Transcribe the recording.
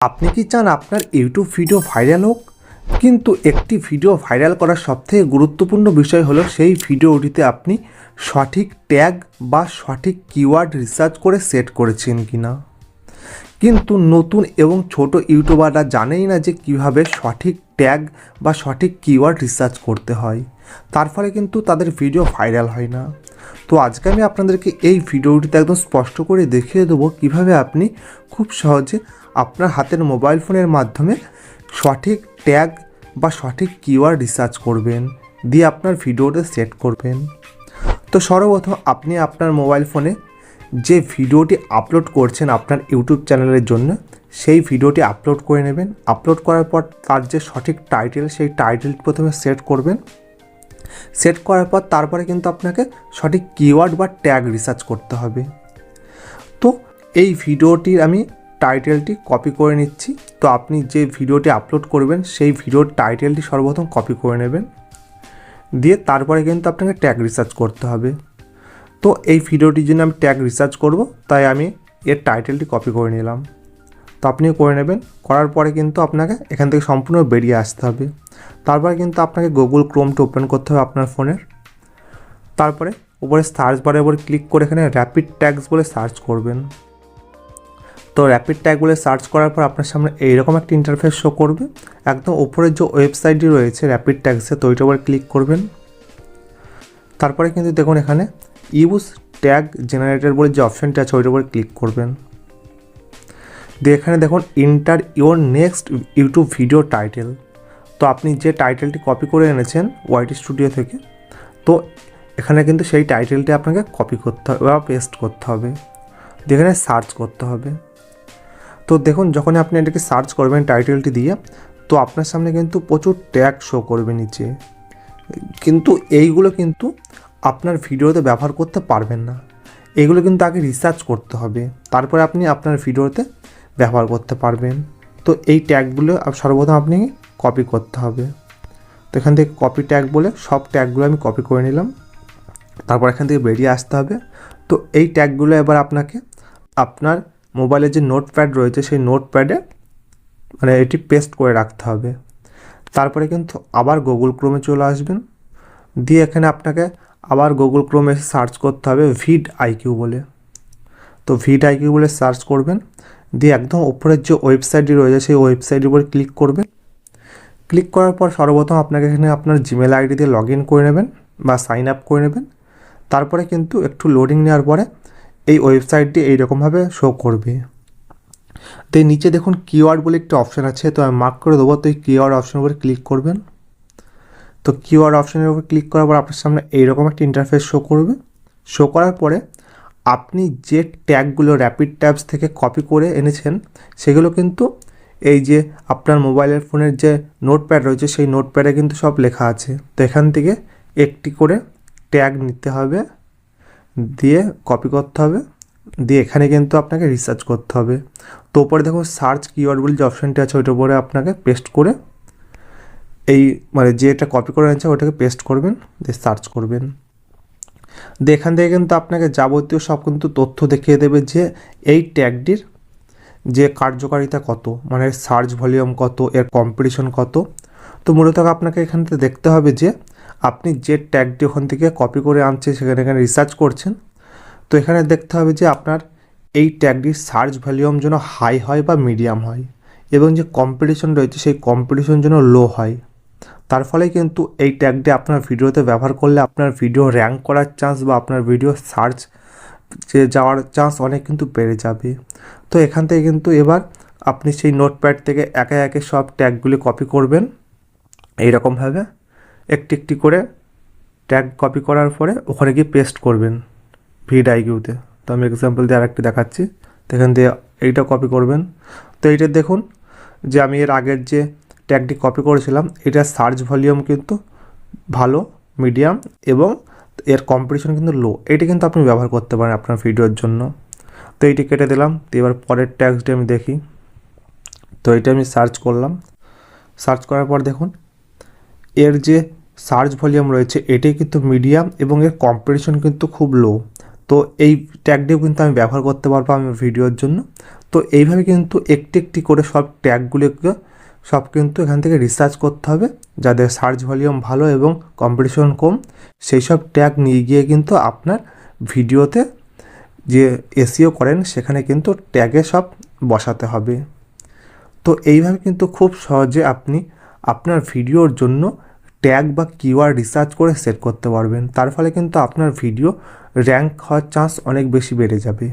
আপনি কি চান আপনার ইউটিউব ভিডিও ভাইরাল হোক? কিন্তু একটি ভিডিও ভাইরাল করার সবথেকে গুরুত্বপূর্ণ বিষয় হলো সেই ভিডিওটিতে আপনি সঠিক ট্যাগ বা সঠিক কিওয়ার্ড রিসার্চ করে সেট করেছেন কি না কিন্তু নতুন এবং ছোট ইউটিউবাররা জানেই না যে কীভাবে সঠিক ট্যাগ বা সঠিক কিওয়ার্ড রিসার্চ করতে হয়। তার ফলে কিন্তু তাদের ভিডিও ভাইরাল হয় না। তো আজকে আমি আপনাদেরকে এই ভিডিওটিতে একদম স্পষ্ট করে দেখিয়ে দেবো কীভাবে আপনি খুব সহজে আপনার হাতের মোবাইল ফোনের মাধ্যমে সঠিক ট্যাগ বা সঠিক কিওয়ার্ড রিসার্চ করবেন, দিয়ে আপনার ভিডিওটা সেট করবেন। তো সর্বপ্রথম আপনি আপনার মোবাইল ফোনে যে ভিডিওটি আপলোড করছেন আপনার ইউটিউব চ্যানেলের জন্য, সেই ভিডিওটি আপলোড করে নেবেন। আপলোড করার পর তার যে সঠিক টাইটেল সেই টাইটেলটি প্রথমে সেট করবেন। সেট করার পর তারপরে কিন্তু আপনাকে সঠিক কিওয়ার্ড বা ট্যাগ রিসার্চ করতে হবে। তো এই ভিডিওটির আমি টাইটেলটি কপি করে নিচ্ছি। তো আপনি যে ভিডিওটি আপলোড করবেন, সেই ভিডিওর টাইটেলটি সর্বপ্রথম কপি করে নেবেন। দিয়ে তারপরে কিন্তু আপনাকে ট্যাগ রিসার্চ করতে হবে। তো এই ভিডিওটির জন্য আমি ট্যাগ রিসার্চ করব, তাই আমি এর টাইটেলটি কপি করে নিলাম। তো আপনিও করে নেবেন, করার পরে কিন্তু আপনাকে এখান থেকে সম্পূর্ণ বেরিয়ে আসতে হবে। তারপরে কিন্তু আপনাকে গুগল ক্রোমটা ওপেন করতে হবে আপনার ফোনের তারপরে উপরে সার্চ বারের উপরে ক্লিক করে এখানে র্যাপিড ট্যাগস বলে সার্চ করবেন। তো র্যাপিড ট্যাগ বলে সার্চ করার পর আপনার সামনে এইরকম একটা ইন্টারফেস শো করবে। একদম উপরের যে ওয়েবসাইটটি রয়েছে র্যাপিড ট্যাগসে তো ওইটার উপরে ক্লিক করবেন। তারপরে কিন্তু দেখুন এখানে ইউজ ট্যাগ জেনারেটর বলে যে অপশানটা আছে, ওইটার উপরে ক্লিক করবেন। দিয়ে এখানে দেখুন enter your next YouTube video title তো আপনি যে টাইটেলটি কপি করে এনেছেন ওয়াইটি স্টুডিও থেকে, তো এখানে কিন্তু সেই টাইটেলটি আপনাকে কপি করতে হবে বা পেস্ট করতে হবে। দিয়ে এখানে সার্চ করতে হবে। তো দেখুন যখন আপনি এটাকে সার্চ করবেন টাইটেলটি দিয়ে, তো আপনার সামনে কিন্তু প্রচুর ট্যাগ শো করবে নিচে। কিন্তু এইগুলো কিন্তু আপনার ভিডিওতে ব্যবহার করতে পারবেন না। এগুলো কিন্তু আগে রিসার্চ করতে হবে। তারপরে আপনি আপনার ভিডিওতে ব্যবহার করতে পারবেন। তো এই ট্যাগগুলো সর্বপ্রথম আপনি কপি করতে হবে। তো এখান থেকে কপি ট্যাগ বলে সব ট্যাগগুলো আমি কপি করে নিলাম। তারপর এখান থেকে বেরিয়ে আসতে হবে। তো এই ট্যাগগুলো এবার আপনাকে আপনার মোবাইলের যে নোটপ্যাড রয়েছে, সেই নোটপ্যাডে মানে এটি পেস্ট করে রাখতে হবে। তারপরে কিন্তু আবার গুগল ক্রোমে চলে আসবেন। দিয়ে এখানে আপনাকে আবার গুগল ক্রোমে সার্চ করতে হবে ভিড আইকিউ বলে। তো ভিড আইকিউ বলে সার্চ করবেন। দিয়ে একদম ওপরের যে ওয়েবসাইটটি রয়েছে, সেই ওয়েবসাইটের উপরে ক্লিক করবেন। ক্লিক করার পর সর্বপ্রথম আপনাকে এখানে আপনার জিমেল আইডি দিয়ে লগ ইন করে নেবেন বা সাইন আপ করে নেবেন। তারপরে কিন্তু একটু লোডিং নেওয়ার পরে এই ওয়েবসাইটটি এইরকমভাবে শো করবে। তো নিচে দেখুন কিওয়ার্ড বলে একটি অপশান আছে, তো আমি মার্ক করে দেবো। তো এই কিওয়ার্ড অপশানের উপরে ক্লিক করবেন। তো কিওয়ার্ড অপশানের উপর ক্লিক করার পর আপনার সামনে এইরকম একটা ইন্টারফেস শো করবে। শো করার পরে আপনি যে ট্যাগগুলো র্যাপিড ট্যাবস থেকে কপি করে এনেছেন, সেগুলো কিন্তু এই যে আপনার মোবাইলের ফোনের যে নোটপ্যাড রয়েছে, সেই নোটপ্যাডে কিন্তু সব লেখা আছে। তো এখান থেকে একটি করে ট্যাগ নিতে হবে, দিয়ে কপি করতে হবে, দিয়ে এখানে কিন্তু আপনাকে রিসার্চ করতে হবে। তো উপরে দেখুন সার্চ কিওয়ার্ড বলে যে অপশানটি আছে, ওইটার উপরে আপনাকে পেস্ট করে এই মানে যেটা কপি করে আনছে ওটাকে পেস্ট করবেন, দিয়ে সার্চ করবেন। দিয়ে এখান থেকে কিন্তু আপনাকে যাবতীয় সব কিন্তু তথ্য দেখিয়ে দেবে যে এই ট্যাগটির যে কার্যকারিতা কত মানে সার্চ ভলিউম কত, এর কম্পিটিশন কত। তো মূলত আপনাকে এখান থেকে দেখতে হবে যে আপনি যে ট্যাগটি ওখান থেকে কপি করে আনছে সেখানে এখানে রিসার্চ করছেন, তো এখানে দেখতে হবে যে আপনার এই ট্যাগটির সার্চ ভলিউম যেন হাই হয় বা মিডিয়াম হয়, এবং যে কম্পিটিশন রয়েছে, সেই কম্পিটিশন যেন লো হয়। তার ফলে কিন্তু এই ট্যাগটি আপনার ভিডিওতে ব্যবহার করলে আপনার ভিডিও র্যাঙ্ক করার চান্স বা আপনার ভিডিও সার্চ যে যাওয়ার চান্স অনেক কিন্তু বেড়ে যাবে। তো এখান থেকে কিন্তু এবার আপনি সেই নোটপ্যাড থেকে একে একে সব ট্যাগগুলি কপি করবেন। এইরকমভাবে একটি একটি করে ট্যাগ কপি করার পরে ওখানে গিয়ে পেস্ট করবেন ভিড আইকিউতে তো আমি এক্সাম্পল দিয়ে আরেকটি দেখাচ্ছি। তো এখান দিয়ে এইটা কপি করবেন। তো এইটা দেখুন যে আমি এর আগের যে ট্যাগটি কপি করেছিলাম। এটার সার্চ ভলিউম কিন্তু ভালো মিডিয়াম এবং এর কম্পিটিশন কিন্তু লো এটি কিন্তু আপনি ব্যবহার করতে পারেন আপনার ভিডিওর জন্য। তো এইটি কেটে দিলাম। তো এবার পরের ট্যাগসটি আমি দেখি। তো এটা আমি সার্চ করলাম। সার্চ করার পর দেখুন, এর যে সার্চ ভলিউম রয়েছে, এটি কিন্তু মিডিয়াম এবং এর কম্পিটিশন কিন্তু খুব লো তো এই ট্যাগটিও কিন্তু আমি ব্যবহার করতে পারব আমার ভিডিওর জন্য। তো এইভাবে কিন্তু একটি একটি করে সব ট্যাগগুলোকে সব কিন্তু এখান থেকে রিসার্চ করতে হবে। যাদের সার্চ ভলিউম ভালো এবং কম্পিটিশন কম, সেই সব ট্যাগ নিয়ে গিয়ে কিন্তু আপনার ভিডিওতে যে এসিও করেন, সেখানে কিন্তু ট্যাগে সব বসাতে হবে। তো এইভাবে কিন্তু খুব সহজে আপনি আপনার ভিডিওর জন্য ট্যাগ বা কিওয়ার্ড রিসার্চ করে সেট করতে পারবেন। তার ফলে কিন্তু আপনার ভিডিও র্যাঙ্ক হওয়ার চান্স অনেক বেশি বেড়ে যাবে।